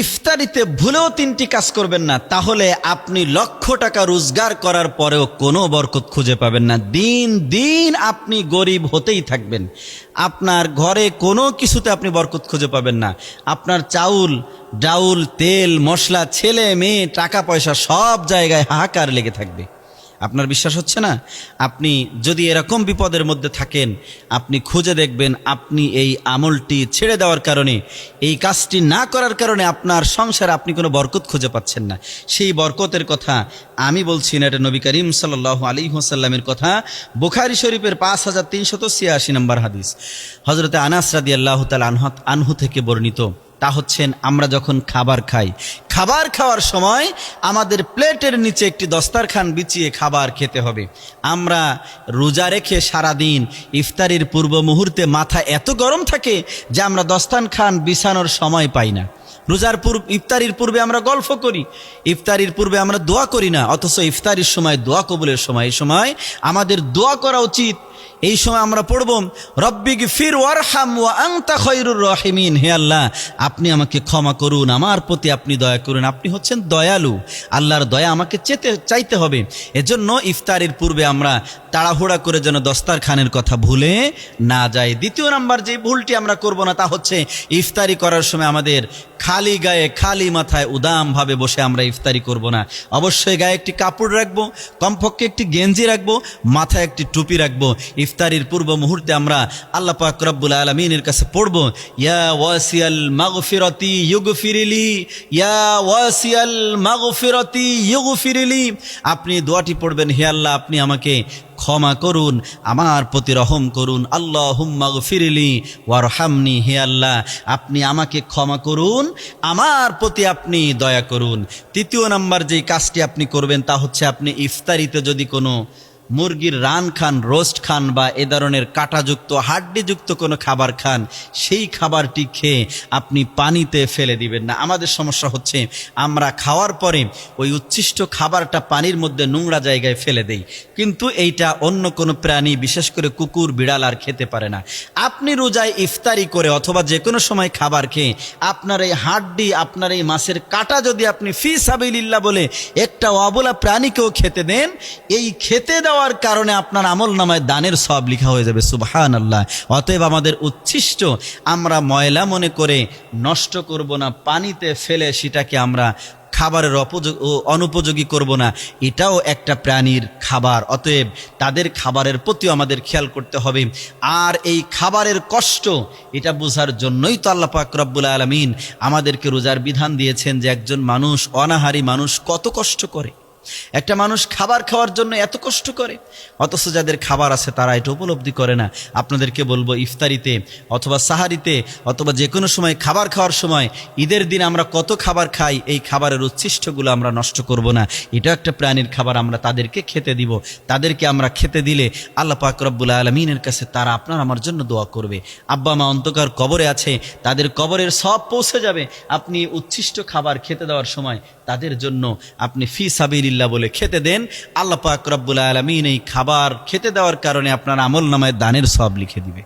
ইফতারিতে ভুলেও তিনটি কাজ করবেন না, তাহলে আপনি লক্ষ টাকা রোজগার করার পরেও কোনো বরকত খুঁজে পাবেন না। দিন দিন আপনি গরিব হতেই থাকবেন। আপনার ঘরে কোনো কিছুতে আপনি বরকত খুঁজে পাবেন না। আপনার চাউল, ডাউল, তেল, মশলা, ছেলে, মেয়ে টাকা পয়সা সব জায়গায় হাহাকার লেগে থাকবে। আপনার বিশ্বাস হচ্ছে না? আপনি যদি এরকম বিপদের মধ্যে থাকেন, আপনি খুঁজে দেখবেন আপনি এই আমলটি ছেড়ে দেওয়ার কারণে, এই কাজটি না করার কারণে আপনার সংসারে আপনি কোনো বরকত খুঁজে পাচ্ছেন না। সেই বরকতের কথা আমি বলছি না, এটা নবী করিম সাল আলী হোসাল্লামের কথা। বুখারি শরীফের পাঁচ হাজার তিনশত ছিয়াশি নম্বর হাদিস। হজরতে আনাস রাদি আল্লাহ তাল আনহু থেকে বর্ণিত। তা হচ্ছেন, আমরা যখন খাবার খাই। খাবার খাওয়ার সময় আমাদের প্লেটের নিচে একটি দস্তারখান বিছিয়ে খাবার খেতে হবে। আমরা রোজা রেখে সারাদিন ইফতারির পূর্ব মুহূর্তে মাথা এত গরম থাকে যে আমরা দস্তান খান বিছানোর সময় পাই না। রোজার পূর্ব, ইফতারির পূর্বে আমরা গল্প করি। ইফতারির পূর্বে আমরা দোয়া করি না, অথচ ইফতারির সময়, দোয়া কবুলের সময়, এই সময় আমাদের দোয়া করা উচিত। এই সময় আমরা পড়ব রব্বিক ফির ওয়ারহাম ওয়া আংতা খৈরুর রহিমিন হে আল্লাহ, আপনি আমাকে ক্ষমা করুন, আমার প্রতি আপনি দয়া করুন। আপনি হচ্ছেন দয়ালু, আল্লাহর দয়া আমাকে চেতে, চাইতে হবে। এজন্য ইফতারির পূর্বে আমরা তাড়াহুড়া করে যেন দস্তারখানের কথা ভুলে না যাই। দ্বিতীয় নাম্বার যে ভুলটি আমরা করব না, তা হচ্ছে ইফতারি করার সময় আমাদের খালি গায়ে খালি মাথায় উদামভাবে বসে আমরা ইফতারি করব না। অবশ্যই গায়ে একটি কাপড় রাখব, কমপক্ষে একটি গেঞ্জি রাখব, মাথায় একটি টুপি রাখব। ইফতারির পূর্ব মুহূর্তে আমরা আল্লাহ পাক রব্বুল আলমিনের কাছে পড়ব, ইয়া ওয়াসিয়াল মাগফিরতি ইউগফিরিলি, ইয়া ওয়াসিয়াল মাগফিরতি ইউগফিরিলি। আপনি দোয়াটি পড়বেন, হে আল্লাহ, আপনি আমাকে ক্ষমা করুন, আমার প্রতি রহম করুন। আল্লাহ হুম্মাগ ফিরিলি ওয়ারহামনি, হে আল্লাহ, আপনি আমাকে ক্ষমা করুন, আমার প্রতি আপনি দয়া করুন। তৃতীয় নাম্বার যেই কাজটি আপনি করবেন তা হচ্ছে আপনি ইফতারিতে যদি কোনো মুরগির রান খান, রোস্ট খান বা এ ধরনের কাঁটাযুক্ত, হাড্ডিযুক্ত কোনো খাবার খান, সেই খাবারটি খেয়ে আপনি পানিতে ফেলে দিবেন না। আমাদের সমস্যা হচ্ছে আমরা খাওয়ার পরে ওই উচ্ছিষ্ট খাবারটা পানির মধ্যে নোংরা জায়গায় ফেলে দেই। কিন্তু এইটা অন্য কোনো প্রাণী, বিশেষ করে কুকুর, বিড়াল আর খেতে পারে না। আপনি রোজায় ইফতারি করে অথবা যে কোনো সময় খাবার খেয়ে আপনার এই হাড্ডি, আপনার এই মাছের কাটা যদি আপনি ফি সাবিল্লা বলে একটা অবলা প্রাণীকেও খেতে দেন, এই খেতে দেওয়ার কারণে আপনার আমল নামায় দানের সব লিখা হয়ে যাবে সুবহান আল্লাহ অতএব আমাদের উচ্ছিষ্ট, আমরা ময়লা মনে করে নষ্ট করব না, পানিতে ফেলে সেটাকে আমরা খাবারের অপযোগ অনুপযোগী করব না, এটাও একটা প্রাণীর খাবার। অতএব তাদের খাবারের প্রতিও আমাদের খেয়াল করতে হবে। আর এই খাবারের কষ্ট, এটা বোঝার জন্যই তো আল্লাহ রব্বুল আলমিন আমাদেরকে রোজার বিধান দিয়েছেন যে একজন মানুষ, অনাহারী মানুষ কত কষ্ট করে। একটা মানুষ খাবার খাওয়ার জন্য এত কষ্ট করে, অথচ যাদের খাবার আছে তারা এটা উপলব্ধি করে না। আপনাদেরকে বলব, ইফতারিতে অথবা সাহারিতে অথবা যে কোনো সময় খাবার খাওয়ার সময়, ঈদের দিন আমরা কত খাবার খাই, এই খাবারের উচ্ছিষ্টগুলো আমরা নষ্ট করব না। এটা একটা প্রাণীর খাবার, আমরা তাদেরকে খেতে দিব। তাদেরকে আমরা খেতে দিলে আল্লাহ পাক আলমিনের কাছে তারা আপনার আমার জন্য দোয়া করবে। আব্বা, মা অন্তকার কবরে আছে, তাদের কবরের সব পৌঁছে যাবে। আপনি উচ্ছিষ্ট খাবার খেতে দেওয়ার সময় তাদের জন্য আপনি ফি সাবিরিল্লা বলে খেতে দেন, আল্লাহ পাক রব্বুল আলমিন এই খাবার খেতে দেওয়ার কারণে আপনার আমল নামায় দানের সব লিখে দিবে।